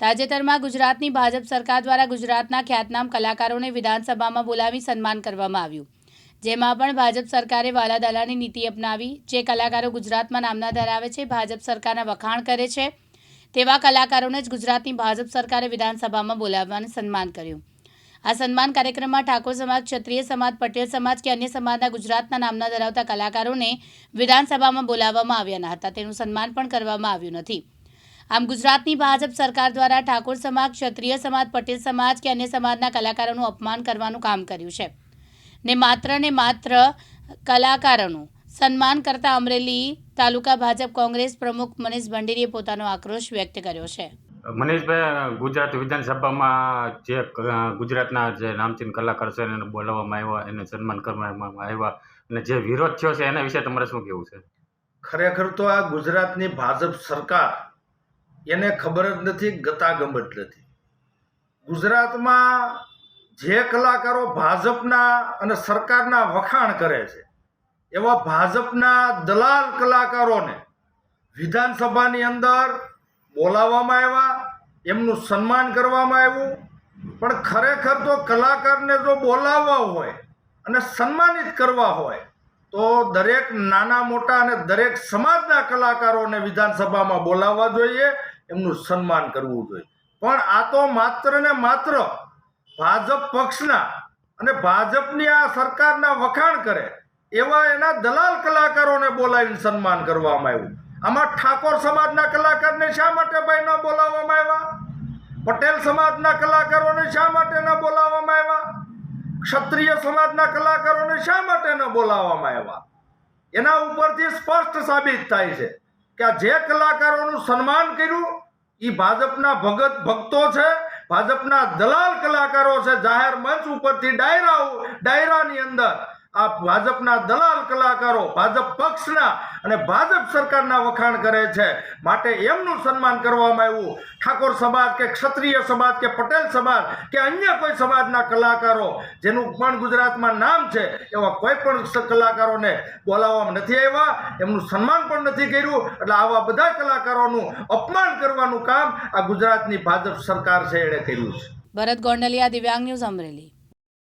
તાજેતરમાં ગુજરાતની ભાજપ સરકાર દ્વારા ગુજરાતના ખ્યાતનામ કલાકારોને વિધાનસભામાં બોલાવી સન્માન કરવામાં આવ્યું. જેમાં પણ ભાજપ સરકારે વાલાદાલાની નીતિ અપનાવી, જે કલાકારો ગુજરાતમાં નામના ધરાવે છે, ભાજપ સરકારના વખાણ કરે છે, તેવા કલાકારોને જ ગુજરાતની ભાજપ સરકારે વિધાનસભામાં બોલાવવાનું સન્માન કર્યું. આ સન્માન કાર્યક્રમમાં ઠાકોર સમાજ, ક્ષત્રિય સમાજ, પટેલ સમાજ કે અન્ય સમાજના ગુજરાતના નામના ધરાવતા કલાકારોને વિધાનસભામાં બોલાવવામાં આવ્યા ન હતા. તેનું સન્માન પણ કરવામાં આવ્યું નથી. આમ ગુજરાતની ભાજપ સરકાર દ્વારા ઠાકોર સમાજ ક્ષત્રિય સમાજ પટેલ સમાજ કે અન્ય સમાજના કલાકારોનું અપમાન કરવાનું કામ કર્યું છે. ને માત્ર ને માત્ર કલાકારોનું. સન્માન કરતા અમરેલી તાલુકા ભાજપ કોંગ્રેસ પ્રમુખ મનીષ ભંડેરીએ પોતાનો આક્રોશ વ્યક્ત કર્યો છે. મનીષભાઈ ગુજરાત વિધાનસભામાં જે ગુજરાતના જે નામચીન કલાકાર છે એને બોલાવવામાં આવ્યા એને સન્માન કરવામાં આવ્યા અને જે વિરોધ થયો છે એના વિશે તમારે શું કહેવું છે? ખરેખર તો આ ગુજરાતની ભાજપ સરકાર એને ખબર જ નથી ગતાગમત નથી. ગુજરાતમાં જે કલાકારો ભાજપના અને સરકારના વખાણ કરે છે, એવા ભાજપના દલાલ કલાકારોને વિધાનસભાની અંદર બોલાવવામાં આવ્યા, એમનું સન્માન કરવામાં આવ્યું. પણ ખરેખર તો કલાકારને જો બોલાવવા હોય અને સન્માનિત કરવા હોય, તો દરેક નાના મોટા અને દરેક સમાજના કલાકારોને વિધાનસભામાં બોલાવવા જોઈએ. એમનું સન્માન કરવું જોઈએ. પણ આ તો માત્ર ને માત્ર ભાજપ પક્ષના અને ભાજપની આ સરકારના વખાણ કરે એવા એના દલાલ કલાકારોને બોલાવીને સન્માન કરવામાં આવ્યું. આમાં ઠાકોર સમાજના કલાકારને શા માટે ભાઈ ન બોલાવવામાં આવ્યા? પટેલ સમાજના કલાકારોને શા માટે ન બોલાવવામાં આવ્યા? ક્ષત્રિય સમાજના કલાકારોને શા માટે ન બોલાવવામાં આવ્યા? એના ઉપરથી સ્પષ્ટ સાબિત થાય છે કે આ જે કલાકારોનું સન્માન કર્યું એ ભાજપના ભગત ભક્તો છે, ભાજપના દલાલ કલાકારો છે, જાહેર મંચ ઉપરથી ડાયરાઓ, ડાયરાની અંદર. આ ભાજપના દલાલ કલાકારો, ભાજપ પક્ષના અને ભાજપ સરકારના વખાણ કરે છે. માટે એમનું સન્માન કરવામાં આવ્યું. ઠાકોર સમાજ કે ક્ષત્રિય સમાજ કે પટેલ સમાજ કે અન્ય કોઈ સમાજના કલાકારો, જેનું પણ ગુજરાતમાં નામ છે, એવા કોઈ પણ કલાકારોને બોલાવવામાં નથી આવ્યા. એમનું સન્માન પણ નથી કર્યું. એટલે આવા બધા કલાકારોનું અપમાન કરવાનું કામ આ ગુજરાતની ભાજપ સરકાર છે, એણે કર્યું છે. ભરત ગોંડલિયા, દિવ્યાંગ ન્યૂઝ અમરેલી.